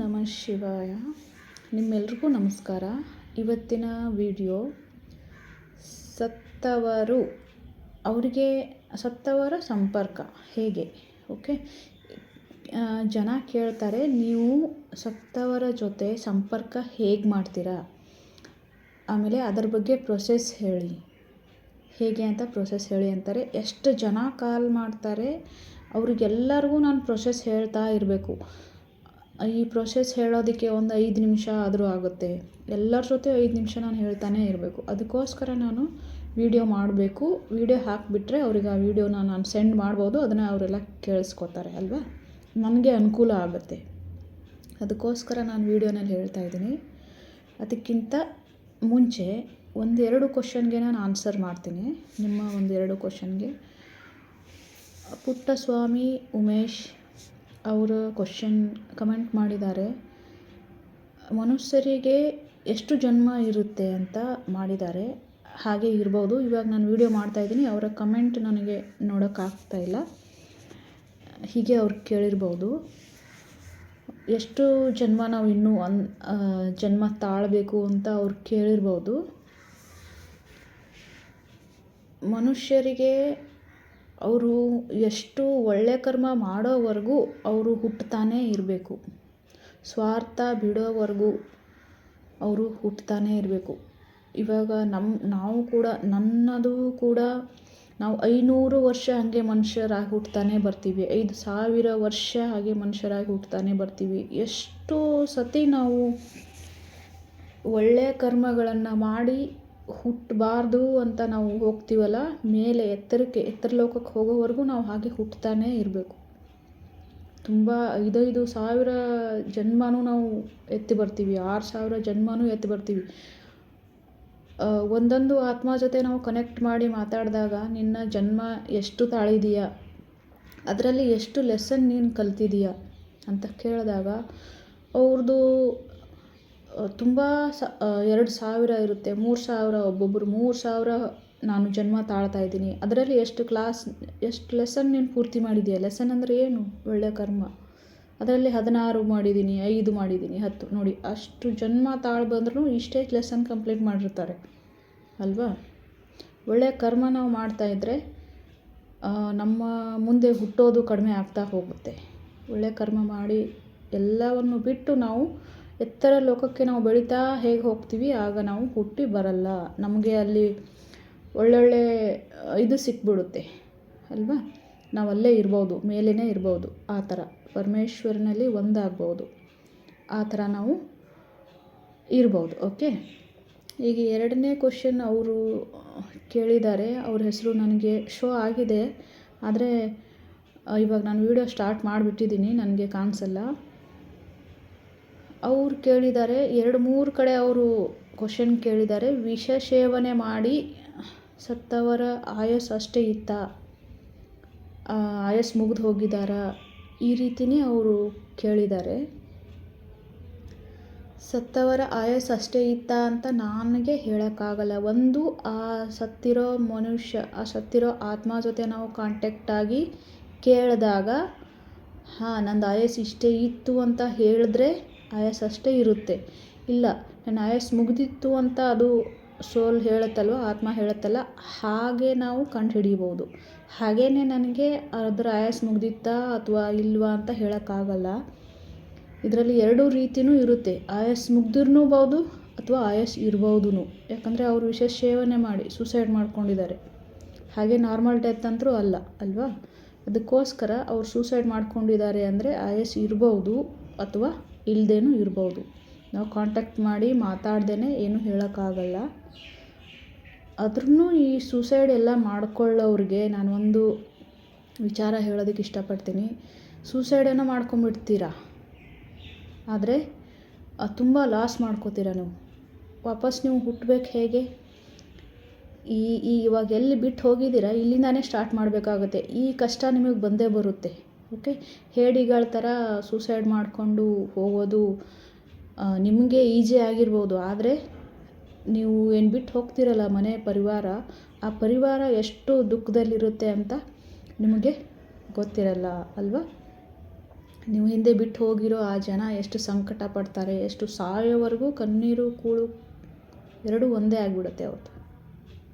ನಮಃ ಶಿವಾಯ. ನಿಮ್ಮೆಲ್ರಿಗೂ ನಮಸ್ಕಾರ. ಇವತ್ತಿನ ವಿಡಿಯೋ ಸತ್ತವರು. ಅವರಿಗೆ ಸತ್ತವರ ಸಂಪರ್ಕ ಹೇಗೆ? ಓಕೆ? ಜನ ಕೇಳ್ತಾರೆ, ನೀವು ಸತ್ತವರ ಜೊತೆ ಸಂಪರ್ಕ ಹೇಗೆ ಮಾಡ್ತೀರಾ? ಆಮೇಲೆ ಅದರ ಬಗ್ಗೆ ಪ್ರೊಸೆಸ್ ಹೇಳಿ. ಹೇಗೆ ಅಂತ ಪ್ರೊಸೆಸ್ ಹೇಳಿ ಅಂತಾರೆ. ಎಷ್ಟು ಜನ ಕಾಲ್ ಮಾಡ್ತಾರೆ, ಅವ್ರಿಗೆಲ್ಲರಿಗೂ ನಾನು ಪ್ರೊಸೆಸ್ ಹೇಳ್ತಾ ಇರಬೇಕು. ಈ ಪ್ರೊಸೆಸ್ ಹೇಳೋದಕ್ಕೆ ಒಂದು ಐದು ನಿಮಿಷ ಆದರೂ ಆಗುತ್ತೆ. ಎಲ್ಲರ ಜೊತೆ ಐದು ನಿಮಿಷ ನಾನು ಹೇಳ್ತಾನೆ ಇರಬೇಕು. ಅದಕ್ಕೋಸ್ಕರ ನಾನು ವೀಡಿಯೋ ಮಾಡಬೇಕು. ವೀಡಿಯೋ ಹಾಕಿಬಿಟ್ರೆ ಅವ್ರಿಗೆ ಆ ವೀಡಿಯೋನ ನಾನು ಸೆಂಡ್ ಮಾಡ್ಬೋದು. ಅದನ್ನು ಅವರೆಲ್ಲ ಕೇಳಿಸ್ಕೊತಾರೆ, ಅಲ್ವಾ? ನನಗೆ ಅನುಕೂಲ ಆಗುತ್ತೆ. ಅದಕ್ಕೋಸ್ಕರ ನಾನು ವೀಡಿಯೋನಲ್ಲಿ ಹೇಳ್ತಾ ಇದ್ದೀನಿ. ಅದಕ್ಕಿಂತ ಮುಂಚೆ ಒಂದೆರಡು ಕ್ವಶನ್ಗೆ ನಾನು ಆನ್ಸರ್ ಮಾಡ್ತೀನಿ. ನಿಮ್ಮ ಒಂದೆರಡು ಕ್ವಶನ್ಗೆ ಪುಟ್ಟಸ್ವಾಮಿ, ಉಮೇಶ್ ಅವರು ಕ್ವಶನ್ ಕಮೆಂಟ್ ಮಾಡಿದ್ದಾರೆ. ಮನುಷ್ಯರಿಗೆ ಎಷ್ಟು ಜನ್ಮ ಇರುತ್ತೆ ಅಂತ ಮಾಡಿದ್ದಾರೆ. ಹಾಗೆ ಇರ್ಬೋದು. ಇವಾಗ ನಾನು ವೀಡಿಯೋ ಮಾಡ್ತಾಯಿದ್ದೀನಿ ಅವರ ಕಮೆಂಟ್ ನನಗೆ ನೋಡೋಕ್ಕಾಗ್ತಾ ಇಲ್ಲ. ಹೀಗೆ ಅವ್ರು ಕೇಳಿರ್ಬೋದು. ಎಷ್ಟು ಜನ್ಮ ನಾವು ಇನ್ನೂ ಅನ್ ಜನ್ಮ ತಾಳಬೇಕು ಅಂತ ಅವ್ರು ಕೇಳಿರ್ಬೋದು. ಮನುಷ್ಯರಿಗೆ ಅವರು ಎಷ್ಟು ಒಳ್ಳೆಯ ಕರ್ಮ ಮಾಡೋವರೆಗೂ ಅವರು ಹುಟ್ತಾನೇ ಇರಬೇಕು. ಸ್ವಾರ್ಥ ಬಿಡೋವರೆಗೂ ಅವರು ಹುಟ್ತಾನೇ ಇರಬೇಕು. ಇವಾಗ ನಮ್ಮ ನಾವು ಕೂಡ, ನನ್ನದು ಕೂಡ ನಾವು ಐನೂರು ವರ್ಷ ಹಾಗೆ ಮನುಷ್ಯರಾಗಿ ಹುಟ್ಟುತ್ತಾನೆ ಬರ್ತೀವಿ. ಐದು ಸಾವಿರ ವರ್ಷ ಹಾಗೆ ಮನುಷ್ಯರಾಗಿ ಹುಟ್ಟುತ್ತಾನೆ ಬರ್ತೀವಿ. ಎಷ್ಟು ಸತಿ ನಾವು ಒಳ್ಳೆಯ ಕರ್ಮಗಳನ್ನು ಮಾಡಿ ಹುಟ್ಟಬಾರ್ದು ಅಂತ ನಾವು ಹೋಗ್ತೀವಲ್ಲ, ಮೇಲೆ ಎತ್ತರಕ್ಕೆ ಎತ್ತರ ಲೋಕಕ್ಕೆ ಹೋಗೋವರೆಗೂ ನಾವು ಹಾಗೆ ಹುಟ್ತಾನೇ ಇರಬೇಕು. ತುಂಬ ಐದೈದು ಸಾವಿರ ಜನ್ಮನೂ ನಾವು ಎತ್ತಿ ಬರ್ತೀವಿ, ಆರು ಸಾವಿರ ಜನ್ಮನೂ ಎತ್ತಿ ಬರ್ತೀವಿ. ಒಂದೊಂದು ಆತ್ಮ ಜೊತೆ ನಾವು ಕನೆಕ್ಟ್ ಮಾಡಿ ಮಾತಾಡಿದಾಗ, ನಿನ್ನ ಜನ್ಮ ಎಷ್ಟು ತಾಳಿದೀಯ, ಅದರಲ್ಲಿ ಎಷ್ಟು ಲೆಸನ್ ನೀನು ಕಲ್ತಿದೀಯ ಅಂತ ಕೇಳಿದಾಗ ಅವ್ರದ್ದು ತುಂಬ ಸ ಎರಡು ಸಾವಿರ ಇರುತ್ತೆ. ಮೂರು ಸಾವಿರ ಒಬ್ಬೊಬ್ಬರು ಮೂರು ಸಾವಿರ ನಾನು ಜನ್ಮ ತಾಳ್ತಾ ಇದ್ದೀನಿ. ಅದರಲ್ಲಿ ಎಷ್ಟು ಕ್ಲಾಸ್, ಎಷ್ಟು ಲೆಸನ್ ನೀನು ಪೂರ್ತಿ ಮಾಡಿದೆಯಾ? ಲೆಸನ್ ಅಂದರೆ ಏನು? ಒಳ್ಳೆಯ ಕರ್ಮ. ಅದರಲ್ಲಿ ಹದಿನಾರು ಮಾಡಿದ್ದೀನಿ, ಐದು ಮಾಡಿದ್ದೀನಿ, ಹತ್ತು. ನೋಡಿ, ಅಷ್ಟು ಜನ್ಮ ತಾಳು ಬಂದ್ರೂ ಇಷ್ಟೇ ಲೆಸನ್ ಕಂಪ್ಲೀಟ್ ಮಾಡಿರ್ತಾರೆ. ಅಲ್ವಾ? ಒಳ್ಳೆಯ ಕರ್ಮ ನಾವು ಮಾಡ್ತಾಯಿದ್ರೆ ನಮ್ಮ ಮುಂದೆ ಹುಟ್ಟೋದು ಕಡಿಮೆ ಆಗ್ತಾ ಹೋಗುತ್ತೆ. ಒಳ್ಳೆಯ ಕರ್ಮ ಮಾಡಿ ಎಲ್ಲವನ್ನು ಬಿಟ್ಟು ನಾವು ಎತ್ತರ ಲೋಕಕ್ಕೆ ನಾವು ಬೆಳೀತಾ ಹೇಗೆ ಹೋಗ್ತೀವಿ, ಆಗ ನಾವು ಹುಟ್ಟಿ ಬರಲ್ಲ. ನಮಗೆ ಅಲ್ಲಿ ಒಳ್ಳೊಳ್ಳೆ, ಇದು ಸಿಕ್ಬಿಡುತ್ತೆ, ಅಲ್ವಾ? ನಾವು ಅಲ್ಲೇ ಇರ್ಬೋದು ಮೇಲೇ ಇರ್ಬೋದು, ಆ ಥರ. ಪರಮೇಶ್ವರನಲ್ಲಿ ಒಂದಾಗ್ಬೋದು, ಆ ಥರ ನಾವು ಇರ್ಬೋದು, ಓಕೆ? ಈಗ ಎರಡನೇ ಕ್ವಶನ್ ಅವರು ಕೇಳಿದ್ದಾರೆ, ಅವ್ರ ಹೆಸರು ನನಗೆ ಶೋ ಆಗಿದೆ, ಆದರೆ ಇವಾಗ ನಾನು ವೀಡಿಯೋ ಸ್ಟಾರ್ಟ್ ಮಾಡಿಬಿಟ್ಟಿದ್ದೀನಿ, ನನಗೆ ಕಾಣಿಸಲ್ಲ. ಅವ್ರು ಕೇಳಿದ್ದಾರೆ, ಎರಡು ಮೂರು ಕಡೆ ಅವರು ಕ್ವಶನ್ ಕೇಳಿದ್ದಾರೆ. ವಿಷ ಸೇವನೆ ಮಾಡಿ ಸತ್ತವರ ಆಯಸ್ ಅಷ್ಟೇ ಇತ್ತಾ? ಆಯಸ್ ಮುಗಿದು ಹೋಗಿದ್ದಾರಾ? ಈ ರೀತಿನೇ ಅವರು ಕೇಳಿದ್ದಾರೆ. ಸತ್ತವರ ಆಯಸ್ ಅಷ್ಟೇ ಇತ್ತಾ ಅಂತ ನನಗೆ ಹೇಳೋಕ್ಕಾಗಲ್ಲ. ಒಂದು, ಆ ಸತ್ತಿರೋ ಮನುಷ್ಯ, ಆ ಸತ್ತಿರೋ ಆತ್ಮ ಜೊತೆ ನಾವು ಕಾಂಟ್ಯಾಕ್ಟ್ ಆಗಿ ಕೇಳಿದಾಗ, ಹಾಂ, ನಂದು ಆಯಸ್ ಇಷ್ಟೇ ಇತ್ತು ಅಂತ ಹೇಳಿದ್ರೆ ಆಯಸ್ ಅಷ್ಟೇ ಇರುತ್ತೆ. ಇಲ್ಲ, ನನ್ನ ಆಯಸ್ ಮುಗಿದಿತ್ತು ಅಂತ ಅದು ಸೋಲ್ ಹೇಳುತ್ತಲ್ವ, ಆತ್ಮ ಹೇಳುತ್ತಲ್ಲ, ಹಾಗೆ ನಾವು ಕಂಡುಹಿಡಿಬೋದು ಹಾಗೇ ನನಗೆ ಅದರ ಆಯಸ್ ಮುಗಿದಿತ್ತಾ ಅಥವಾ ಇಲ್ವಾ ಅಂತ ಹೇಳೋಕ್ಕಾಗಲ್ಲ. ಇದರಲ್ಲಿ ಎರಡೂ ರೀತಿಯೂ ಇರುತ್ತೆ. ಆಯಸ್ ಬೌದು ಅಥವಾ ಆಯಸ್ ಇರ್ಬೋದು ಯಾಕಂದರೆ ಅವರು ವಿಷ ಸೇವನೆ ಮಾಡಿ ಸೂಸೈಡ್ ಮಾಡ್ಕೊಂಡಿದ್ದಾರೆ. ಹಾಗೆ ನಾರ್ಮಲ್ ಡೆತ್ ಅಂತರೂ ಅಲ್ಲ, ಅಲ್ವಾ? ಅದಕ್ಕೋಸ್ಕರ ಅವ್ರು ಸೂಸೈಡ್ ಮಾಡ್ಕೊಂಡಿದ್ದಾರೆ ಅಂದರೆ ಆಯಸ್ ಇರ್ಬೋದು ಅಥವಾ ಇಲ್ಲದೇನೂ ಇರ್ಬೋದು. ನಾವು ಕಾಂಟ್ಯಾಕ್ಟ್ ಮಾಡಿ ಮಾತಾಡ್ದೇ ಏನು ಹೇಳೋಕ್ಕಾಗಲ್ಲ. ಆದ್ರೂ ಈ ಸೂಸೈಡ್ ಎಲ್ಲ ಮಾಡ್ಕೊಳ್ಳೋರಿಗೆ ನಾನೊಂದು ವಿಚಾರ ಹೇಳೋದಕ್ಕೆ ಇಷ್ಟಪಡ್ತೀನಿ. ಸೂಸೈಡನ್ನು ಮಾಡ್ಕೊಂಬಿಡ್ತೀರಾ ಆದರೆ ತುಂಬ ಲಾಸ್ ಮಾಡ್ಕೋತೀರ ನೀವು? ವಾಪಸ್ ನೀವು ಹುಟ್ಟಬೇಕು ಹೇಗೆ? ಈ ಈ ಇವಾಗ ಎಲ್ಲಿ ಬಿಟ್ಟು ಹೋಗಿದ್ದೀರಾ? ಇಲ್ಲಿಂದಾನೇ ಸ್ಟಾರ್ಟ್ ಮಾಡಬೇಕಾಗುತ್ತೆ. ಈ ಕಷ್ಟ ನಿಮಗೆ ಬಂದೇ ಬರುತ್ತೆ. ಓಕೆ? ಹೇಡಿಗಳ ಥರ ಸೂಸೈಡ್ ಮಾಡಿಕೊಂಡು ಹೋಗೋದು ನಿಮಗೆ ಈಜಿ ಆಗಿರ್ಬೋದು. ಆದರೆ ನೀವು ಏನು ಬಿಟ್ಟು ಹೋಗ್ತಿರಲ್ಲ ಮನೆ ಪರಿವಾರ, ಆ ಪರಿವಾರ ಎಷ್ಟು ದುಃಖದಲ್ಲಿರುತ್ತೆ ಅಂತ ನಿಮಗೆ ಗೊತ್ತಿರಲ್ಲ ಅಲ್ವಾ? ನೀವು ಹಿಂದೆ ಬಿಟ್ಟು ಹೋಗಿರೋ ಆ ಜನ ಎಷ್ಟು ಸಂಕಟ ಪಡ್ತಾರೆ, ಎಷ್ಟು ಸಾಯೋವರೆಗೂ ಕಣ್ಣೀರು, ಕೂಳು ಎರಡೂ ಒಂದೇ ಆಗಿಬಿಡುತ್ತೆ ಅವತ್ತು.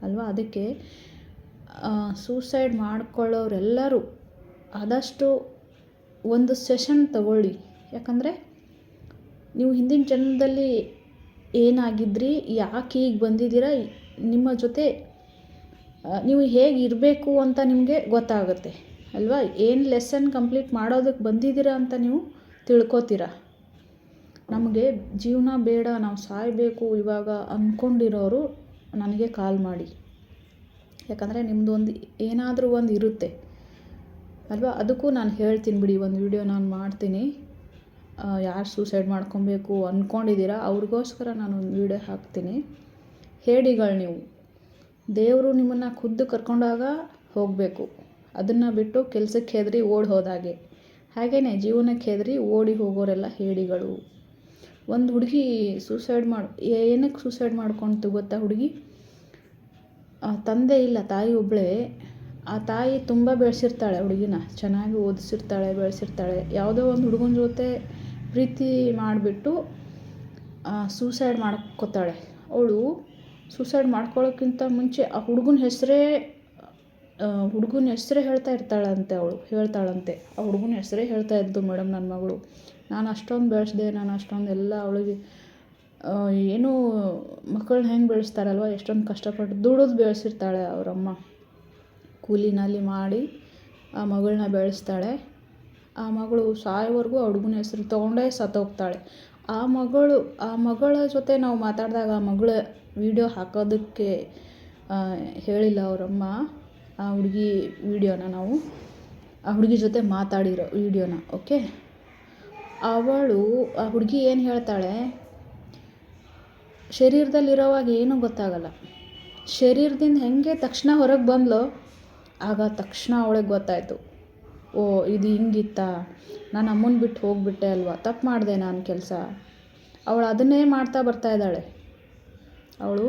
ಅಲ್ವಾ? ಅದಕ್ಕೆ ಸೂಸೈಡ್ ಮಾಡ್ಕೊಳ್ಳೋರೆಲ್ಲರೂ ಆದಷ್ಟು ಒಂದು ಸೆಷನ್ ತಗೊಳ್ಳಿ. ಯಾಕಂದರೆ ನೀವು ಹಿಂದಿನ ಜನ್ಮದಲ್ಲಿ ಏನಾಗಿದ್ರಿ, ಯಾಕೆ ಈಗ ಬಂದಿದ್ದೀರಾ, ನಿಮ್ಮ ಜೊತೆ ನೀವು ಹೇಗೆ ಇರಬೇಕು ಅಂತ ನಿಮಗೆ ಗೊತ್ತಾಗುತ್ತೆ, ಅಲ್ವಾ? ಏನು ಲೆಸನ್ ಕಂಪ್ಲೀಟ್ ಮಾಡೋದಕ್ಕೆ ಬಂದಿದ್ದೀರಾ ಅಂತ ನೀವು ತಿಳ್ಕೊತೀರ? ನಮಗೆ ಜೀವನ ಬೇಡ, ನಾವು ಸಾಯಬೇಕು ಇವಾಗ ಅಂದ್ಕೊಂಡಿರೋರು ನನಗೆ ಕಾಲ್ ಮಾಡಿ. ಯಾಕಂದರೆ ನಿಮ್ಮದು ಒಂದು ಏನಾದರೂ ಒಂದು ಇರುತ್ತೆ. ಅಲ್ವಾ? ಅದಕ್ಕೂ ನಾನು ಹೇಳ್ತೀನಿ ಬಿಡಿ, ಒಂದು ವಿಡಿಯೋ ನಾನು ಮಾಡ್ತೀನಿ. ಯಾರು ಸೂಸೈಡ್ ಮಾಡ್ಕೊಬೇಕು ಅಂದ್ಕೊಂಡಿದ್ದೀರಾ ಅವ್ರಿಗೋಸ್ಕರ ನಾನು ಒಂದು ವಿಡಿಯೋ ಹಾಕ್ತೀನಿ. ಹೇಡಿಗಳು ನೀವು. ದೇವರು ನಿಮ್ಮನ್ನು ಖುದ್ದು ಕರ್ಕೊಂಡಾಗ ಹೋಗಬೇಕು. ಅದನ್ನು ಬಿಟ್ಟು ಕೆಲಸಕ್ಕೆ ಹೆದರಿ ಓಡಿ ಹೋದಾಗೆ. ಹಾಗೇ ಜೀವನಕ್ಕೆ ಹೆದರಿ ಓಡಿ ಹೋಗೋರೆಲ್ಲ ಹೇಡಿಗಳು ಒಂದು ಹುಡುಗಿ ಸೂಸೈಡ್ ಮಾಡಿ ಏನಕ್ಕೆ ಸೂಸೈಡ್ ಮಾಡ್ಕೊಳ್ತು ಗೊತ್ತಾ ಹುಡುಗಿ? ತಂದೆ ಇಲ್ಲ, ತಾಯಿ ಒಬ್ಬಳೇ ಆ ತಾಯಿ ತುಂಬ ಬೆಳೆಸಿರ್ತಾಳೆ, ಹುಡುಗಿನ. ಚೆನ್ನಾಗಿ ಓದಿಸಿರ್ತಾಳೆ, ಬೆಳೆಸಿರ್ತಾಳೆ. ಯಾವುದೋ ಒಂದು ಹುಡುಗನ ಜೊತೆ ಪ್ರೀತಿ ಮಾಡಿಬಿಟ್ಟು ಸೂಸೈಡ್ ಮಾಡ್ಕೋತಾಳೆ. ಅವಳು ಸೂಸೈಡ್ ಮಾಡ್ಕೊಳ್ಳೋಕ್ಕಿಂತ ಮುಂಚೆ ಆ ಹುಡುಗನ ಹೆಸರೇ ಹುಡುಗನ ಹೆಸರೇ ಹೇಳ್ತಾ ಇರ್ತಾಳಂತೆ ಅವಳು, ಹೇಳ್ತಾಳಂತೆ. ಆ ಹುಡುಗನ ಹೆಸರೇ ಹೇಳ್ತಾ ಇದ್ದು ಮೇಡಮ್ ನನ್ನ ಮಗಳು. ನಾನು ಅಷ್ಟೊಂದು ಬೆಳೆಸ್ದೆ, ನಾನು ಅಷ್ಟೊಂದು ಎಲ್ಲ ಅವಳಿಗೆ ಏನೂ ಮಕ್ಕಳನ್ನ ಹೆಂಗೆ ಬೆಳೆಸ್ತಾರಲ್ವ, ಎಷ್ಟೊಂದು ಕಷ್ಟಪಟ್ಟು ದುಡಿದು ಬೆಳೆಸಿರ್ತಾಳೆ ಅವರಮ್ಮ. ಕೂಲಿನಲ್ಲಿ ಮಾಡಿ ಆ ಮಗಳನ್ನ ಬೆಳೆಸ್ತಾಳೆ. ಆ ಮಗಳು ಸಾಯೋವರೆಗೂ ಆ ಹುಡುಗನ ಹೆಸರು ತೊಗೊಂಡೇ ಸತ್ತೋಗ್ತಾಳೆ. ಆ ಮಗಳು, ಆ ಮಗಳ ಜೊತೆ ನಾವು ಮಾತಾಡಿದಾಗ ಆ ಮಗಳ ವೀಡಿಯೋ ಹಾಕೋದಕ್ಕೆ ಹೇಳಿಲ್ಲ ಅವರಮ್ಮ. ಆ ಹುಡುಗಿ ವೀಡಿಯೋನ ನಾವು, ಆ ಹುಡುಗಿ ಜೊತೆ ಮಾತಾಡಿರೋ ವೀಡಿಯೋನ, ಓಕೆ? ಅವಳು, ಆ ಹುಡುಗಿ ಏನು ಹೇಳ್ತಾಳೆ? ಶರೀರದಲ್ಲಿರೋವಾಗ ಏನೂ ಗೊತ್ತಾಗಲ್ಲ. ಶರೀರದಿಂದ ಹೆಂಗೆ ತಕ್ಷಣ ಹೊರಗೆ ಬಂದ್ಲೋ ಆಗ ತಕ್ಷಣ ಅವಳಿಗೆ ಗೊತ್ತಾಯಿತು, ಓ, ಇದು ಹಿಂಗಿತ್ತಾ? ನಾನು ಅಮ್ಮನ ಬಿಟ್ಟು ಹೋಗಿಬಿಟ್ಟೆ ಅಲ್ವಾ? ತಪ್ಪು ಮಾಡಿದೆ ನಾನು ಕೆಲಸ. ಅವಳು ಅದನ್ನೇ ಮಾಡ್ತಾ ಬರ್ತಾ ಇದ್ದಾಳೆ. ಅವಳು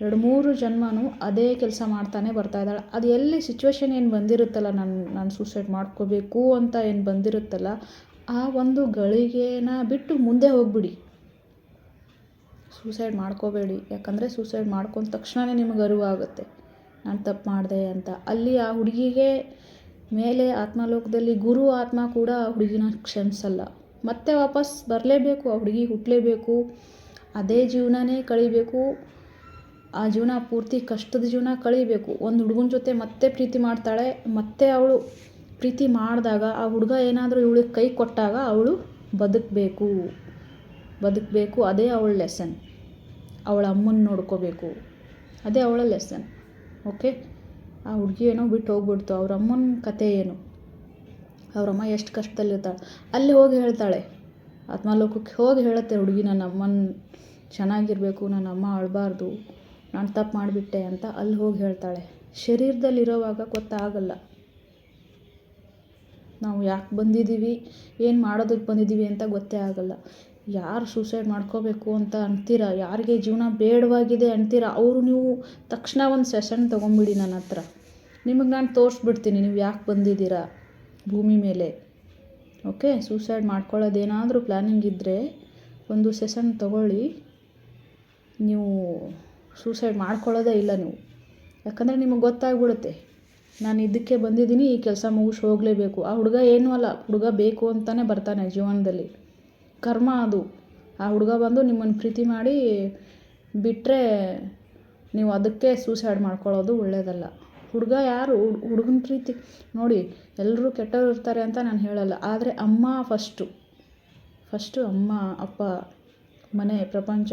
ಎರಡು ಮೂರು ಜನ್ಮನೂ ಅದೇ ಕೆಲಸ ಮಾಡ್ತಾನೆ ಬರ್ತಾ ಇದ್ದಾಳೆ. ಅದು ಎಲ್ಲಿ ಸಿಚುವೇಶನ್ ಏನು ಬಂದಿರುತ್ತಲ್ಲ, ನಾನು ನಾನು ಸೂಸೈಡ್ ಮಾಡ್ಕೋಬೇಕು ಅಂತ ಏನು ಬಂದಿರುತ್ತಲ್ಲ, ಆ ಒಂದು ಗಳಿಗೆನ ಬಿಟ್ಟು ಮುಂದೆ ಹೋಗ್ಬಿಡಿ. ಸೂಸೈಡ್ ಮಾಡ್ಕೋಬೇಡಿ. ಯಾಕಂದರೆ ಸೂಸೈಡ್ ಮಾಡ್ಕೊಂಡ ತಕ್ಷಣವೇ ನಿಮಗೆ ಅರಿವಾಗುತ್ತೆ. ನಾನು ತಪ್ಪು ಮಾಡಿದೆ ಅಂತ. ಅಲ್ಲಿ ಆ ಹುಡುಗಿಗೆ ಮೇಲೆ ಆತ್ಮಲೋಕದಲ್ಲಿ ಗುರು ಆತ್ಮ ಕೂಡ ಆ ಹುಡುಗಿನ ಕ್ಷಮಿಸಲ್ಲ. ಮತ್ತೆ ವಾಪಸ್ ಬರಲೇಬೇಕು, ಆ ಹುಡುಗಿ ಹುಟ್ಟಲೇಬೇಕು ಅದೇ ಜೀವನನೇ ಕಳಿಬೇಕು, ಆ ಜೀವನ ಪೂರ್ತಿ ಕಷ್ಟದ ಜೀವನ ಕಳಿಬೇಕು. ಒಂದು ಹುಡುಗನ ಜೊತೆ ಮತ್ತೆ ಪ್ರೀತಿ ಮಾಡ್ತಾಳೆ, ಮತ್ತೆ ಅವಳು ಪ್ರೀತಿ ಮಾಡಿದಾಗ, ಆ ಹುಡುಗ ಏನಾದರೂ ಇವಳಿಗೆ ಕೈ ಕೊಟ್ಟಾಗ ಅವಳು ಬದುಕಬೇಕು. ಬದುಕಬೇಕು, ಅದೇ ಅವಳ ಲೆಸನ್ ಅವಳ ಅಮ್ಮನ ನೋಡ್ಕೋಬೇಕು. ಅದೇ ಅವಳ ಲೆಸನ್ ಓಕೆ? ಆ ಹುಡುಗಿ ಏನೋ ಬಿಟ್ಟು ಹೋಗ್ಬಿಡ್ತು. ಅವ್ರ ಅಮ್ಮನ ಕತೆ ಏನು? ಅವರಮ್ಮ ಎಷ್ಟು ಕಷ್ಟದಲ್ಲಿರ್ತಾಳೆ. ಅಲ್ಲಿ ಹೋಗಿ ಹೇಳ್ತಾಳೆ. ಆತ್ಮಲೋಕಕ್ಕೆ ಹೋಗಿ ಹೇಳುತ್ತೆ ಹುಡುಗಿ, ನನ್ನ ಅಮ್ಮನ ಚೆನ್ನಾಗಿರಬೇಕು, ನನ್ನ ಅಮ್ಮ ಅಳಬಾರ್ದು, ನಾನು ತಪ್ಪು ಮಾಡಿಬಿಟ್ಟೆ ಅಂತ ಅಲ್ಲಿ ಹೋಗಿ ಹೇಳ್ತಾಳೆ. ಶರೀರದಲ್ಲಿರೋವಾಗ ಗೊತ್ತಾಗಲ್ಲ. ನಾವು ಯಾಕೆ ಬಂದಿದ್ದೀವಿ? ಏನು ಮಾಡೋದಕ್ಕೆ ಬಂದಿದ್ದೀವಿ ಅಂತ ಗೊತ್ತೇ ಆಗಲ್ಲ. ಯಾರು ಸೂಸೈಡ್ ಮಾಡ್ಕೋಬೇಕು ಅಂತ ಅಂತೀರ? ಯಾರಿಗೆ ಜೀವನ ಬೇಡವಾಗಿದೆ ಅಂತೀರ? ಅವರು ನೀವು ತಕ್ಷಣ ಒಂದು ಸೆಷನ್ ತೊಗೊಂಬಿಡಿ ನನ್ನ ಹತ್ರ. ನಿಮಗೆ ನಾನು ತೋರಿಸ್ಬಿಡ್ತೀನಿ, ನೀವು ಯಾಕೆ ಬಂದಿದ್ದೀರ ಭೂಮಿ ಮೇಲೆ? ಓಕೆ ಸೂಸೈಡ್ ಮಾಡ್ಕೊಳ್ಳೋದೇನಾದರೂ ಪ್ಲ್ಯಾನಿಂಗ್ ಇದ್ದರೆ ಒಂದು ಸೆಷನ್ ತೊಗೊಳ್ಳಿ. ನೀವು ಸೂಸೈಡ್ ಮಾಡ್ಕೊಳ್ಳೋದೇ ಇಲ್ಲ ನೀವು. ಯಾಕಂದರೆ ನಿಮಗೆ ಗೊತ್ತಾಗ್ಬಿಡುತ್ತೆ. ನಾನು ಇದಕ್ಕೆ ಬಂದಿದ್ದೀನಿ, ಈ ಕೆಲಸ ಮುಗಿಸಿ ಹೋಗಲೇಬೇಕು. ಆ ಹುಡುಗ ಏನೂ ಅಲ್ಲ. ಹುಡುಗ ಬೇಕು ಅಂತಲೇ ಬರ್ತಾನೆ ಜೀವನದಲ್ಲಿ. ಕರ್ಮ ಅದು. ಆ ಹುಡುಗ ಬಂದು ನಿಮ್ಮನ್ನು ಪ್ರೀತಿ ಮಾಡಿ ಬಿಟ್ಟರೆ ನೀವು ಅದಕ್ಕೆ ಸೂಸೈಡ್ ಮಾಡ್ಕೊಳ್ಳೋದು ಒಳ್ಳೆಯದಲ್ಲ ಹುಡುಗ ಯಾರು? ಹುಡುಗನ ಪ್ರೀತಿ. ನೋಡಿ ಎಲ್ಲರೂ ಕೆಟ್ಟವ್ರು ಇರ್ತಾರೆ ಅಂತ ನಾನು ಹೇಳಲ್ಲ. ಆದರೆ ಅಮ್ಮ ಫಸ್ಟು ಫಸ್ಟು ಅಮ್ಮ, ಅಪ್ಪ, ಮನೆ, ಪ್ರಪಂಚ.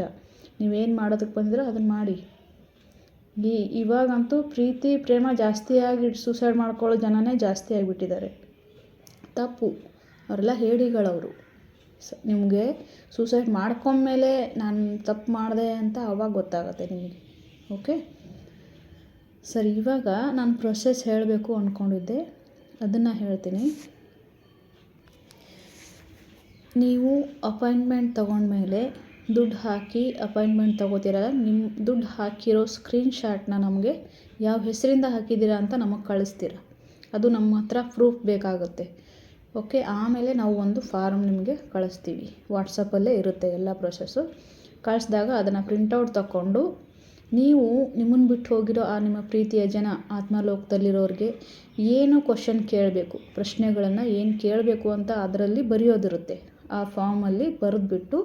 ನೀವೇನು ಮಾಡೋದಕ್ಕೆ ಬಂದಿರೋ ಅದನ್ನು ಮಾಡಿ. ಈ, ಇವಾಗಂತೂ ಪ್ರೀತಿ, ಪ್ರೇಮ ಜಾಸ್ತಿಯಾಗಿ ಸೂಸೈಡ್ ಮಾಡ್ಕೊಳ್ಳೋ ಜನನೇ ಜಾಸ್ತಿ ಆಗಿಬಿಟ್ಟಿದ್ದಾರೆ. ತಪ್ಪು. ಅವರೆಲ್ಲ ಹೇಡಿಗಳವರು. ಸ, ನಿಮಗೆ ಸೂಸೈಡ್ ಮಾಡ್ಕೊಂಡ್ಮೇಲೆ ನಾನು ತಪ್ಪು ಮಾಡಿದೆ ಅಂತ ಅವಾಗ ಗೊತ್ತಾಗುತ್ತೆ ನಿಮಗೆ ಓಕೆ ಸರಿ, ಇವಾಗ ನಾನು ಪ್ರೊಸೆಸ್ ಹೇಳಬೇಕು ಅಂದ್ಕೊಂಡಿದ್ದೆ ಅದನ್ನು ಹೇಳ್ತೀನಿ. ನೀವು ಅಪಾಯಿಂಟ್ಮೆಂಟ್ ತೊಗೊಂಡ್ಮೇಲೆ ದುಡ್ಡು ಹಾಕಿ ಅಪಾಯಿಂಟ್ಮೆಂಟ್ ತೊಗೋತೀರಲ್ಲ ನಿಮ್ಮ ದುಡ್ಡು ಹಾಕಿರೋ ಸ್ಕ್ರೀನ್ ಶಾಟ್ನ ನಮಗೆ ಯಾವ ಹೆಸರಿಂದ ಹಾಕಿದ್ದೀರಾ ಅಂತ ನಮಗೆ ಕಳಿಸ್ತೀರ. ಅದು ನಮ್ಮ ಹತ್ರ ಪ್ರೂಫ್ ಬೇಕಾಗುತ್ತೆ. ಓಕೆ ಆಮೇಲೆ ನಾವು ಒಂದು ಫಾರ್ಮ್ ನಿಮಗೆ ಕಳಿಸ್ತೀವಿ. ವಾಟ್ಸಪ್ಪಲ್ಲೇ ಇರುತ್ತೆ ಎಲ್ಲ ಪ್ರೊಸೆಸ್ಸು ಕಳಿಸಿದಾಗ ಅದನ್ನು ಪ್ರಿಂಟೌಟ್ ತಗೊಂಡು ನೀವು ನಿಮ್ಮನ್ನು ಬಿಟ್ಟು ಹೋಗಿರೋ ಆ ನಿಮ್ಮ ಪ್ರೀತಿಯ ಜನ ಆತ್ಮಲೋಕದಲ್ಲಿರೋರಿಗೆ ಏನು ಕ್ವಶನ್ ಕೇಳಬೇಕು, ಪ್ರಶ್ನೆಗಳನ್ನು ಏನು ಕೇಳಬೇಕು ಅಂತ ಅದರಲ್ಲಿ ಬರೆಯೋದಿರುತ್ತೆ. ಆ ಫಾರ್ಮಲ್ಲಿ ಬರೆದ್ಬಿಟ್ಟು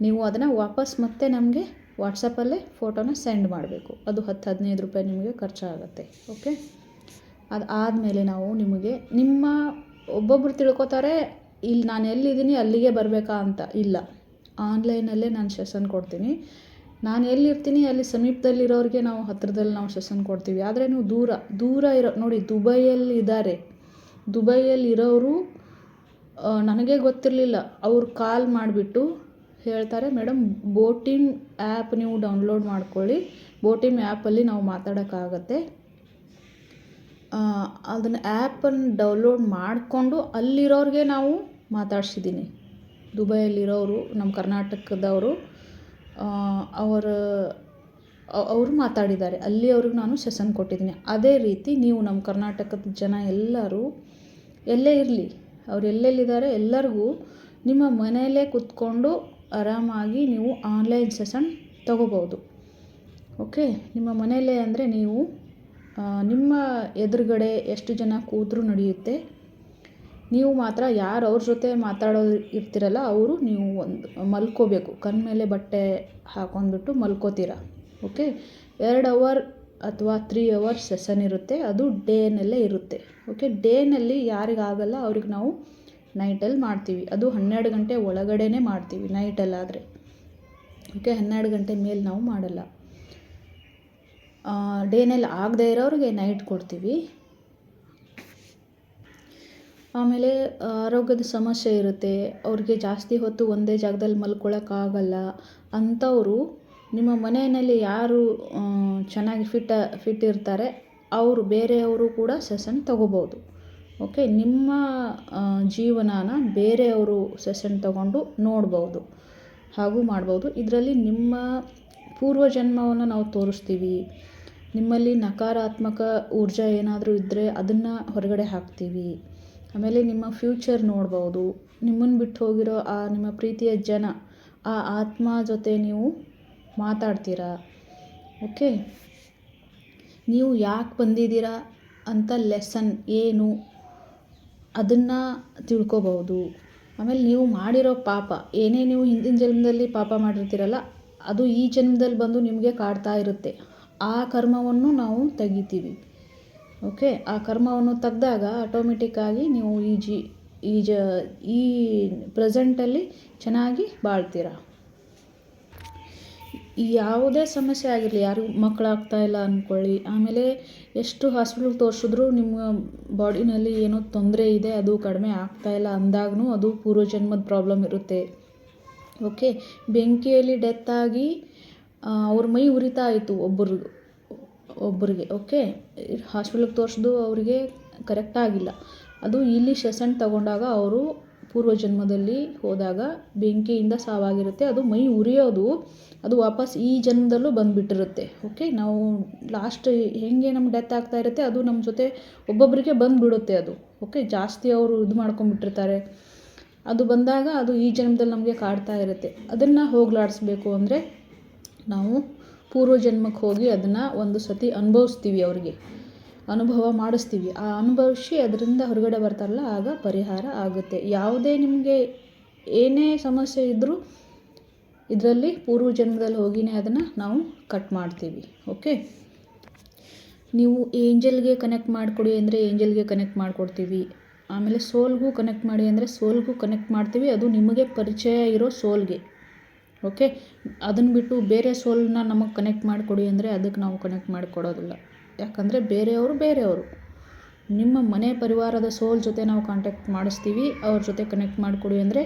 ನೀವು ಅದನ್ನು ವಾಪಸ್ ಮತ್ತೆ ನಮಗೆ ವಾಟ್ಸಪ್ಪಲ್ಲೇ ಫೋಟೋನ ಸೆಂಡ್ ಮಾಡಬೇಕು. ಅದು ಹತ್ತು, ಹದಿನೈದು ರೂಪಾಯಿ ನಿಮಗೆ ಖರ್ಚಾಗುತ್ತೆ. ಓಕೆ ಅದು ಆದಮೇಲೆ ನಾವು ನಿಮಗೆ ನಿಮ್ಮ ಒಬ್ಬೊಬ್ಬರು ತಿಳ್ಕೊತಾರೆ, ಇಲ್ಲಿ ನಾನು ಎಲ್ಲಿದ್ದೀನಿ ಅಲ್ಲಿಗೆ ಬರಬೇಕಾ ಅಂತ. ಇಲ್ಲ. ಆನ್ಲೈನಲ್ಲೇ ನಾನು ಸೆಷನ್ ಕೊಡ್ತೀನಿ. ನಾನು ಎಲ್ಲಿರ್ತೀನಿ, ಅಲ್ಲಿ ಸಮೀಪದಲ್ಲಿರೋರಿಗೆ ನಾವು ಹತ್ತಿರದಲ್ಲಿ ನಾವು ಸೆಷನ್ ಕೊಡ್ತೀವಿ. ಆದರೆ ನೀವು ದೂರ ದೂರ ಇರೋ, ನೋಡಿ ದುಬೈಯಲ್ಲಿ ಇದ್ದಾರೆ. ದುಬೈಯಲ್ಲಿ ಇರೋರು ನನಗೆ ಗೊತ್ತಿರಲಿಲ್ಲ. ಅವ್ರು ಕಾಲ್ ಮಾಡಿಬಿಟ್ಟು ಹೇಳ್ತಾರೆ ಮೇಡಮ್ ಬೋಟಿಂಗ್ ಆ್ಯಪ್ ನೀವು ಡೌನ್ಲೋಡ್ ಮಾಡ್ಕೊಳ್ಳಿ. ಬೋಟಿಂಗ್ ಆ್ಯಪಲ್ಲಿ ನಾವು ಮಾತಾಡೋಕ್ಕಾಗತ್ತೆ. ಅದನ್ನು ಆ್ಯಪನ್ನು ಡೌನ್ಲೋಡ್ ಮಾಡಿಕೊಂಡು ಅಲ್ಲಿರೋರಿಗೆ ನಾವು ಮಾತಾಡ್ಸಿದ್ದೀನಿ. ದುಬೈಯಲ್ಲಿರೋರು, ನಮ್ಮ ಕರ್ನಾಟಕದವರು ಅವರ ಅವರು ಮಾತಾಡಿದ್ದಾರೆ. ಅಲ್ಲಿ ಅವ್ರಿಗೆ ನಾನು ಸೆಷನ್ ಕೊಟ್ಟಿದ್ದೀನಿ. ಅದೇ ರೀತಿ ನೀವು ನಮ್ಮ ಕರ್ನಾಟಕದ ಜನ ಎಲ್ಲರೂ ಎಲ್ಲೇ ಇರಲಿ, ಅವ್ರು ಎಲ್ಲೆಲ್ಲಿದ್ದಾರೆ ಎಲ್ಲರಿಗೂ ನಿಮ್ಮ ಮನೆಯಲ್ಲೇ ಕೂತ್ಕೊಂಡು ಆರಾಮಾಗಿ ನೀವು ಆನ್ಲೈನ್ ಸೆಷನ್ ತೊಗೋಬೋದು. ಓಕೆ? ನಿಮ್ಮ ಮನೆಯಲ್ಲೇ ಅಂದರೆ ನೀವು ನಿಮ್ಮ ಎದುರುಗಡೆ ಎಷ್ಟು ಜನ ಕೂತರೂ ನಡೆಯುತ್ತೆ? ನೀವು ಮಾತ್ರ ಯಾರು ಅವ್ರ ಜೊತೆ ಮಾತಾಡೋ ಇರ್ತೀರಲ್ಲ, ಅವರು ನೀವು ಒಂದು ಮಲ್ಕೋಬೇಕು. ಕಣ್ಣ ಮೇಲೆ ಬಟ್ಟೆ ಹಾಕೊಂಡ್ಬಿಟ್ಟು ಮಲ್ಕೋತೀರ, ಓಕೆ? ಎರಡು ಅವರ್ ಅಥವಾ ತ್ರೀ ಅವರ್ ಸೆಷನ್ ಇರುತ್ತೆ, ಅದು ಡೇನಲ್ಲೇ ಇರುತ್ತೆ, ಓಕೆ? ಡೇನಲ್ಲಿ ಯಾರಿಗಾಗಲ್ಲ, ಅವ್ರಿಗೆ ನಾವು ನೈಟಲ್ಲಿ ಮಾಡ್ತೀವಿ. ಅದು ಹನ್ನೆರಡು ಗಂಟೆ ಒಳಗಡೆನೇ ಮಾಡ್ತೀವಿ ನೈಟಲ್ಲಾದರೆ, ಓಕೆ? ಹನ್ನೆರಡು ಗಂಟೆ ಮೇಲೆ ನಾವು ಮಾಡಲ್ಲ. ಡೇನಲ್ಲಿ ಆಗದೇ ಇರೋರಿಗೆ ನೈಟ್ ಕೊಡ್ತೀವಿ. ಆಮೇಲೆ ಆರೋಗ್ಯದ ಸಮಸ್ಯೆ ಇರುತ್ತೆ. ಅವ್ರಿಗೆ ಜಾಸ್ತಿ ಹೊತ್ತು ಒಂದೇ ಜಾಗದಲ್ಲಿ ಮಲ್ಕೊಳ್ಳೋಕ್ಕಾಗಲ್ಲ ಅಂಥವರು ನಿಮ್ಮ ಮನೆಯಲ್ಲಿ ಯಾರು ಚೆನ್ನಾಗಿ ಫಿಟ್ ಫಿಟ್ ಇರ್ತಾರೆ, ಅವರು ಬೇರೆಯವರು ಕೂಡ ಸೆಷನ್ ತಗೋಬೋದು. ಓಕೆ ನಿಮ್ಮ ಜೀವನಾನ ಬೇರೆಯವರು ಸೆಷನ್ ತಗೊಂಡು ನೋಡ್ಬೋದು. ಹಾಗೂ ಮಾಡ್ಬೋದು. ಇದರಲ್ಲಿ ನಿಮ್ಮ ಪೂರ್ವಜನ್ಮವನ್ನು ನಾವು ತೋರಿಸ್ತೀವಿ. ನಿಮ್ಮಲ್ಲಿ ನಕಾರಾತ್ಮಕ ಊರ್ಜಾ ಏನಾದರೂ ಇದ್ದರೆ ಅದನ್ನು ಹೊರಗಡೆ ಹಾಕ್ತೀವಿ. ಆಮೇಲೆ ನಿಮ್ಮ ಫ್ಯೂಚರ್ ನೋಡ್ಬೋದು. ನಿಮ್ಮನ್ನು ಬಿಟ್ಟು ಹೋಗಿರೋ ಆ ನಿಮ್ಮ ಪ್ರೀತಿಯ ಜನ, ಆ ಆತ್ಮ ಜೊತೆ ನೀವು ಮಾತಾಡ್ತೀರಾ? ಓಕೆ? ನೀವು ಯಾಕೆ ಬಂದಿದ್ದೀರಾ ಅಂತ ಲೆಸನ್ ಏನು? ಅದನ್ನು ತಿಳ್ಕೊಬೋದು. ಆಮೇಲೆ ನೀವು ಮಾಡಿರೋ ಪಾಪ, ಏನೇ ನೀವು ಹಿಂದಿನ ಜನ್ಮದಲ್ಲಿ ಪಾಪ ಮಾಡಿರ್ತೀರಲ್ಲ, ಅದು ಈ ಜನ್ಮದಲ್ಲಿ ಬಂದು ನಿಮಗೆ ಕಾಡ್ತಾ ಇರುತ್ತೆ. ಆ ಕರ್ಮವನ್ನು ನಾವು ತೆಗಿತೀವಿ. ಓಕೆ ಆ ಕರ್ಮವನ್ನು ತೆಗ್ದಾಗ ಆಟೋಮೆಟಿಕ್ಕಾಗಿ ನೀವು ಈ ಜಿ, ಈ ಜ, ಈ ಪ್ರೆಸೆಂಟಲ್ಲಿ ಚೆನ್ನಾಗಿ ಬಾಳ್ತೀರ? ಯಾವುದೇ ಸಮಸ್ಯೆ ಆಗಿರಲಿ, ಯಾರು ಮಕ್ಕಳಾಗ್ತಾ ಇಲ್ಲ ಅಂದ್ಕೊಳ್ಳಿ ಆಮೇಲೆ ಎಷ್ಟು ಹಾಸ್ಪಿಟಲ್ ತೋರಿಸಿದ್ರು ನಿಮ್ಮ ಬಾಡಿನಲ್ಲಿ ಏನೋ ತೊಂದರೆ ಇದೆ, ಅದು ಕಡಿಮೆ ಆಗ್ತಾ ಇಲ್ಲ ಅಂದಾಗೂ ಅದು ಪೂರ್ವಜನ್ಮದ ಪ್ರಾಬ್ಲಮ್ ಇರುತ್ತೆ. ಓಕೆ ಬೆಂಕಿಯಲ್ಲಿ ಡೆತ್ ಆಗಿ ಅವ್ರ ಮೈ ಉರಿತಾ ಇತ್ತು ಒಬ್ಬರು ಒಬ್ಬರಿಗೆ ಓಕೆ ಹಾಸ್ಪಿಟ್ಲಿಗೆ ತೋರಿಸಿದ್ದು ಅವರಿಗೆ ಕರೆಕ್ಟ್ ಆಗಿಲ್ಲ. ಅದು ಇಲ್ಲಿ ಸೆಸನ್ ತಗೊಂಡಾಗ ಅವರು ಪೂರ್ವ ಜನ್ಮದಲ್ಲಿ ಹೋದಾಗ ಬೆಂಕಿಯಿಂದ ಸಾವಾಗಿರುತ್ತೆ, ಅದು ಮೈ ಉರಿಯೋದು, ಅದು ವಾಪಸ್ ಈ ಜನ್ಮದಲ್ಲೂ ಬಂದುಬಿಟ್ಟಿರುತ್ತೆ ಓಕೆ ನಾವು ಲಾಸ್ಟ್ ಹೇಗೆ ನಮ್ಮ ಡೆತ್ ಆಗ್ತಾ ಇರುತ್ತೆ, ಅದು ನಮ್ಮ ಜೊತೆ ಒಬ್ಬೊಬ್ಬರಿಗೆ ಬಂದುಬಿಡುತ್ತೆ ಅದು ಓಕೆ ಜಾಸ್ತಿ ಅವರು ಇದು ಮಾಡ್ಕೊಂಡ್ಬಿಟ್ಟಿರ್ತಾರೆ. ಅದು ಬಂದಾಗ ಅದು ಈ ಜನ್ಮದಲ್ಲಿ ನಮಗೆ ಕಾಡ್ತಾ ಇರುತ್ತೆ. ಅದನ್ನು ಹೋಗಲಾಡಿಸ್ಬೇಕು ಅಂದರೆ ನಾವು ಪೂರ್ವ ಜನ್ಮಕ್ಕೆ ಹೋಗಿ ಅದನ್ನು ಒಂದು ಸತಿ ಅನುಭವಿಸ್ತೀವಿ ಅವ್ರಿಗೆ. ಅನುಭವ ಮಾಡಿಸ್ತೀವಿ. ಆ ಅನುಭವಿಸಿ ಅದರಿಂದ ಹೊರಗಡೆ ಬರ್ತಾರಲ್ಲ, ಆಗ ಪರಿಹಾರ ಆಗುತ್ತೆ. ಯಾವುದೇ ನಿಮಗೆ ಏನೇ ಸಮಸ್ಯೆ ಇದ್ದರೂ ಇದರಲ್ಲಿ ಪೂರ್ವ ಜನ್ಮದಲ್ಲಿ ಹೋಗಿನೇ ಅದನ್ನು ನಾವು ಕಟ್ ಮಾಡ್ತೀವಿ. ಓಕೆ ನೀವು ಏಂಜಲ್ಗೆ ಕನೆಕ್ಟ್ ಮಾಡಿಕೊಡಿ ಅಂದರೆ ಏಂಜಲ್ಗೆ ಕನೆಕ್ಟ್ ಮಾಡಿಕೊಡ್ತೀವಿ. ಆಮೇಲೆ ಸೋಲ್ಗೂ ಕನೆಕ್ಟ್ ಮಾಡಿ ಅಂದರೆ ಸೋಲ್ಗೂ ಕನೆಕ್ಟ್ ಮಾಡ್ತೀವಿ. ಅದು ನಿಮಗೆ ಪರಿಚಯ ಇರೋ ಸೋಲ್ಗೆ. ಓಕೆ? ಅದನ್ನು ಬಿಟ್ಟು ಬೇರೆ ಸೋಲನ್ನ ನಮಗೆ ಕನೆಕ್ಟ್ ಮಾಡಿಕೊಡಿ ಅಂದರೆ ಅದಕ್ಕೆ ನಾವು ಕನೆಕ್ಟ್ ಮಾಡಿಕೊಡೋದಿಲ್ಲ. ಯಾಕಂದರೆ ಬೇರೆಯವರು ಬೇರೆಯವರು. ನಿಮ್ಮ ಮನೆ ಪರಿವಾರದ ಸೋಲ್ ಜೊತೆ ನಾವು ಕಾಂಟ್ಯಾಕ್ಟ್ ಮಾಡಿಸ್ತೀವಿ, ಅವ್ರ ಜೊತೆ ಕನೆಕ್ಟ್ ಮಾಡಿಕೊಡಿ ಅಂದರೆ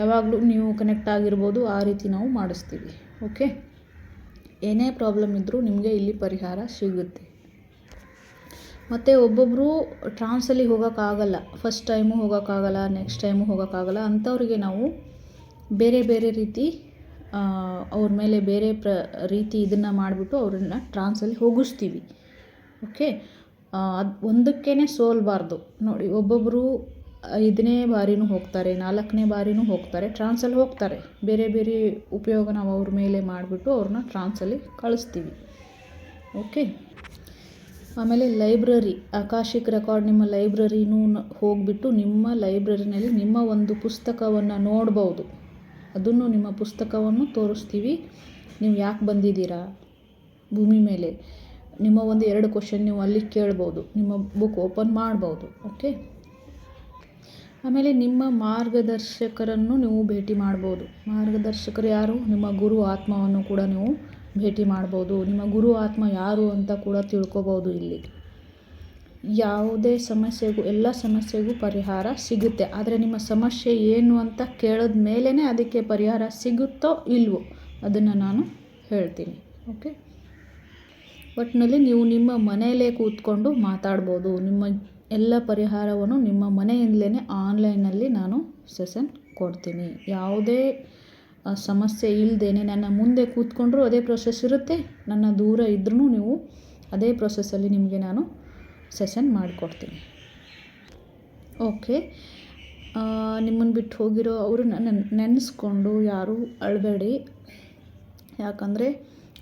ಯಾವಾಗಲೂ ನೀವು ಕನೆಕ್ಟ್ ಆಗಿರ್ಬೋದು, ಆ ರೀತಿ ನಾವು ಮಾಡಿಸ್ತೀವಿ. ಓಕೆ? ಏನೇ ಪ್ರಾಬ್ಲಮ್ ಇದ್ದರೂ ನಿಮಗೆ ಇಲ್ಲಿ ಪರಿಹಾರ ಸಿಗುತ್ತೆ. ಮತ್ತು ಒಬ್ಬೊಬ್ಬರು ಟ್ರಾನ್ಸಲ್ಲಿ ಹೋಗೋಕ್ಕಾಗಲ್ಲ. ಫಸ್ಟ್ ಟೈಮು ಹೋಗೋಕ್ಕಾಗಲ್ಲ ನೆಕ್ಸ್ಟ್ ಟೈಮು ಹೋಗೋಕ್ಕಾಗಲ್ಲ, ಅಂಥವ್ರಿಗೆ ನಾವು ಬೇರೆ ಬೇರೆ ರೀತಿ ಅವ್ರ ಮೇಲೆ ಬೇರೆ ಪ್ರ, ರೀತಿ ಇದನ್ನು ಮಾಡಿಬಿಟ್ಟು ಅವ್ರನ್ನ ಟ್ರಾನ್ಸಲ್ಲಿ ಹೋಗಿಸ್ತೀವಿ. ಓಕೆ ಅದು ಒಂದಕ್ಕೇ ಸೋಲಬಾರ್ದು. ನೋಡಿ ಒಬ್ಬೊಬ್ಬರು ಐದನೇ ಬಾರಿನೂ ಹೋಗ್ತಾರೆ, ನಾಲ್ಕನೇ ಬಾರಿನೂ ಹೋಗ್ತಾರೆ ಟ್ರಾನ್ಸಲ್ಲಿ ಹೋಗ್ತಾರೆ. ಬೇರೆ ಬೇರೆ ಉಪಯೋಗ ನಾವು ಅವ್ರ ಮೇಲೆ ಮಾಡಿಬಿಟ್ಟು ಅವ್ರನ್ನ ಟ್ರಾನ್ಸಲ್ಲಿ ಕಳಿಸ್ತೀವಿ. ಓಕೆ ಆಮೇಲೆ ಲೈಬ್ರರಿ, ಆಕಾಶಿಕ್ ರೆಕಾರ್ಡ್ ನಿಮ್ಮ ಲೈಬ್ರರಿನೂ ಹೋಗಿಬಿಟ್ಟು ನಿಮ್ಮ ಲೈಬ್ರರಿನಲ್ಲಿ ನಿಮ್ಮ ಒಂದು ಪುಸ್ತಕವನ್ನು ನೋಡ್ಬೋದು. ಅದನ್ನು ನಿಮ್ಮ ಪುಸ್ತಕವನ್ನು ತೋರಿಸ್ತೀವಿ. ನೀವು ಯಾಕೆ ಬಂದಿದ್ದೀರಾ? ಭೂಮಿ ಮೇಲೆ. ನಿಮ್ಮ ಒಂದು ಎರಡು ಕ್ವಶನ್ ನೀವು ಅಲ್ಲಿ ಕೇಳ್ಬೋದು. ನಿಮ್ಮ ಬುಕ್ ಓಪನ್ ಮಾಡ್ಬೋದು. ಓಕೆ ಆಮೇಲೆ ನಿಮ್ಮ ಮಾರ್ಗದರ್ಶಕರನ್ನು ನೀವು ಭೇಟಿ ಮಾಡ್ಬೋದು. ಮಾರ್ಗದರ್ಶಕರು ಯಾರು? ನಿಮ್ಮ ಗುರು ಆತ್ಮವನ್ನು ಕೂಡ ನೀವು ಭೇಟಿ ಮಾಡ್ಬೋದು. ನಿಮ್ಮ ಗುರು ಆತ್ಮ ಯಾರು ಅಂತ ಕೂಡ ತಿಳ್ಕೊಬೋದು ಇಲ್ಲಿ. ಯಾವುದೇ ಸಮಸ್ಯೆಗೂ, ಎಲ್ಲ ಸಮಸ್ಯೆಗೂ ಪರಿಹಾರ ಸಿಗುತ್ತೆ. ಆದರೆ ನಿಮ್ಮ ಸಮಸ್ಯೆ ಏನು ಅಂತ ಕೇಳಿದ ಮೇಲೇ ಅದಕ್ಕೆ ಪರಿಹಾರ ಸಿಗುತ್ತೋ ಇಲ್ವೋ ಅದನ್ನು ನಾನು ಹೇಳ್ತೀನಿ, ಓಕೆ? ಒಟ್ಟಿನಲ್ಲಿ ನೀವು ನಿಮ್ಮ ಮನೆಯಲ್ಲೇ ಕೂತ್ಕೊಂಡು ಮಾತಾಡ್ಬೋದು. ನಿಮ್ಮ ಎಲ್ಲ ಪರಿಹಾರವನ್ನು ನಿಮ್ಮ ಮನೆಯಿಂದಲೇ ಆನ್ಲೈನಲ್ಲಿ ನಾನು ಸೆಷನ್ ಕೊಡ್ತೀನಿ. ಯಾವುದೇ ಸಮಸ್ಯೆ ಇಲ್ಲದೇನೆ ನನ್ನ ಮುಂದೆ ಕೂತ್ಕೊಂಡ್ರೂ ಅದೇ ಪ್ರೊಸೆಸ್ ಇರುತ್ತೆ. ನನ್ನ ದೂರ ಇದ್ರೂ ನೀವು ಅದೇ ಪ್ರೊಸೆಸ್ಸಲ್ಲಿ ನಿಮಗೆ ನಾನು ಸೆಷನ್ ಮಾಡಿಕೊಡ್ತೀನಿ. ಓಕೆ. ನಿಮ್ಮನ್ನು ಬಿಟ್ಟು ಹೋಗಿರೋ ಅವರು ನೆನೆಸ್ಕೊಂಡು ಯಾರೂ ಅಳಬೇಡಿ. ಯಾಕಂದರೆ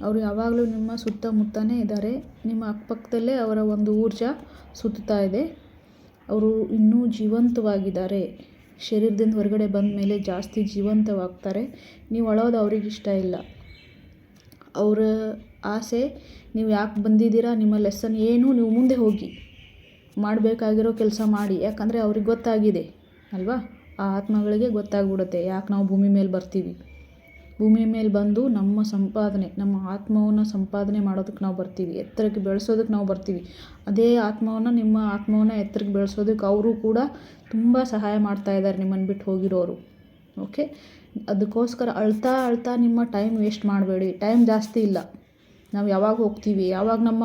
ಅವರು ಯಾವಾಗಲೂ ನಿಮ್ಮ ಸುತ್ತಮುತ್ತನೇ ಇದ್ದಾರೆ. ನಿಮ್ಮ ಅಕ್ಕಪಕ್ಕದಲ್ಲೇ ಅವರ ಒಂದು ಊರ್ಜಾ ಸುತ್ತಾ ಇದೆ. ಅವರು ಇನ್ನೂ ಜೀವಂತವಾಗಿದ್ದಾರೆ. ಶರೀರದಿಂದ ಹೊರಗಡೆ ಬಂದ ಮೇಲೆ ಜಾಸ್ತಿ ಜೀವಂತವಾಗ್ತಾರೆ. ನೀವು ಅಳೋದು ಅವ್ರಿಗೆ ಇಷ್ಟ ಇಲ್ಲ. ಅವರ ಆಸೆ, ನೀವು ಯಾಕೆ ಬಂದಿದ್ದೀರಾ? ನಿಮ್ಮ ಲೆಸನ್ ಏನು? ನೀವು ಮುಂದೆ ಹೋಗಿ ಮಾಡಬೇಕಾಗಿರೋ ಕೆಲಸ ಮಾಡಿ. ಯಾಕಂದರೆ ಅವ್ರಿಗೆ ಗೊತ್ತಾಗಿದೆ, ಅಲ್ವಾ? ಆ ಆತ್ಮಗಳಿಗೆ ಗೊತ್ತಾಗ್ಬಿಡುತ್ತೆ. ಯಾಕೆ ನಾವು ಭೂಮಿ ಮೇಲೆ ಬರ್ತೀವಿ? ಭೂಮಿ ಮೇಲೆ ಬಂದು ನಮ್ಮ ಸಂಪಾದನೆ, ನಮ್ಮ ಆತ್ಮವನ್ನು ಸಂಪಾದನೆ ಮಾಡೋದಕ್ಕೆ ನಾವು ಬರ್ತೀವಿ. ಎತ್ತರಕ್ಕೆ ಬೆಳೆಸೋದಕ್ಕೆ ನಾವು ಬರ್ತೀವಿ. ಅದೇ ಆತ್ಮವನ್ನು, ನಿಮ್ಮ ಆತ್ಮವನ್ನು ಎತ್ತರಕ್ಕೆ ಬೆಳೆಸೋದಕ್ಕೆ ಅವರು ಕೂಡ ತುಂಬ ಸಹಾಯ ಮಾಡ್ತಾ ಇದ್ದಾರೆ ನಿಮ್ಮನ್ನು ಬಿಟ್ಟು ಹೋಗಿರೋರು. ಓಕೆ ಅದಕ್ಕೋಸ್ಕರ ಅಳ್ತಾ ಅಳ್ತಾ ನಿಮ್ಮ ಟೈಮ್ ವೇಸ್ಟ್ ಮಾಡಬೇಡಿ. ಟೈಮ್ ಜಾಸ್ತಿ ಇಲ್ಲ. ನಾವು ಯಾವಾಗ ಹೋಗ್ತೀವಿ, ಯಾವಾಗ ನಮ್ಮ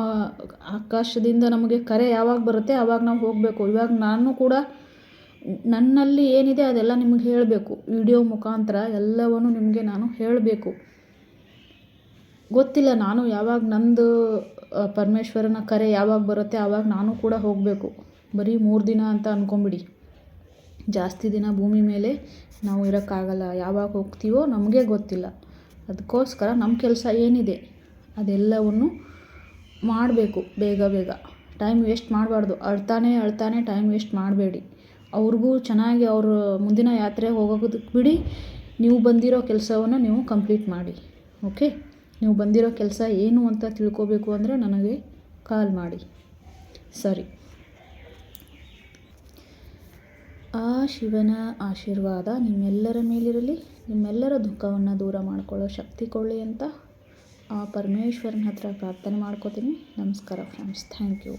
ಆಕಾಶದಿಂದ ನಮಗೆ ಕರೆ ಯಾವಾಗ ಬರುತ್ತೆ ಆವಾಗ ನಾವು ಹೋಗಬೇಕು. ಇವಾಗ ನಾನು ಕೂಡ ನನ್ನಲ್ಲಿ ಏನಿದೆ ಅದೆಲ್ಲ ನಿಮ್ಗೆ ಹೇಳಬೇಕು. ವಿಡಿಯೋ ಮುಖಾಂತರ ಎಲ್ಲವನ್ನು ನಿಮಗೆ ನಾನು ಹೇಳಬೇಕು. ಗೊತ್ತಿಲ್ಲ ನಾನು ಯಾವಾಗ ನಂದು ಪರಮೇಶ್ವರನ ಕರೆ ಯಾವಾಗ ಬರುತ್ತೆ ಆವಾಗ ನಾನು ಕೂಡ ಹೋಗಬೇಕು. ಬರೀ ಮೂರು ದಿನ ಅಂತ ಅಂದ್ಕೊಂಬಿಡಿ ಜಾಸ್ತಿ ದಿನ ಭೂಮಿ ಮೇಲೆ ನಾವು ಇರೋಕ್ಕಾಗಲ್ಲ. ಯಾವಾಗ ಹೋಗ್ತೀವೋ ನಮಗೆ ಗೊತ್ತಿಲ್ಲ. ಅದಕ್ಕೋಸ್ಕರ ನಮ್ಮ ಕೆಲಸ ಏನಿದೆ? ಅದೆಲ್ಲವನ್ನು ಮಾಡಬೇಕು ಬೇಗ ಬೇಗ. ಟೈಮ್ ವೇಸ್ಟ್ ಮಾಡಬಾರ್ದು. ಅಳ್ತಾನೆ ಅಳ್ತಾನೆ ಟೈಮ್ ವೇಸ್ಟ್ ಮಾಡಬೇಡಿ. ಅವ್ರಿಗೂ ಚೆನ್ನಾಗಿ ಅವರು ಮುಂದಿನ ಯಾತ್ರೆ ಹೋಗೋದಕ್ಕೆ ಬಿಡಿ. ನೀವು ಬಂದಿರೋ ಕೆಲಸವನ್ನು ನೀವು ಕಂಪ್ಲೀಟ್ ಮಾಡಿ. ಓಕೆ? ನೀವು ಬಂದಿರೋ ಕೆಲಸ ಏನು ಅಂತ ತಿಳ್ಕೋಬೇಕು ಅಂದರೆ ನನಗೆ ಕಾಲ್ ಮಾಡಿ. ಸರಿ. ಆ ಶಿವನ ಆಶೀರ್ವಾದ ನಿಮ್ಮೆಲ್ಲರ ಮೇಲಿರಲಿ. ನಿಮ್ಮೆಲ್ಲರ ದುಃಖವನ್ನು ದೂರ ಮಾಡ್ಕೊಳ್ಳೋ ಶಕ್ತಿ ಕೊಳ್ಳಿ ಅಂತ ಆ ಪರಮೇಶ್ವರನ ಹತ್ರ ಪ್ರಾರ್ಥನೆ ಮಾಡ್ಕೋತೀನಿ. ನಮಸ್ಕಾರ ಫ್ರೆಂಡ್ಸ್ ಥ್ಯಾಂಕ್ ಯು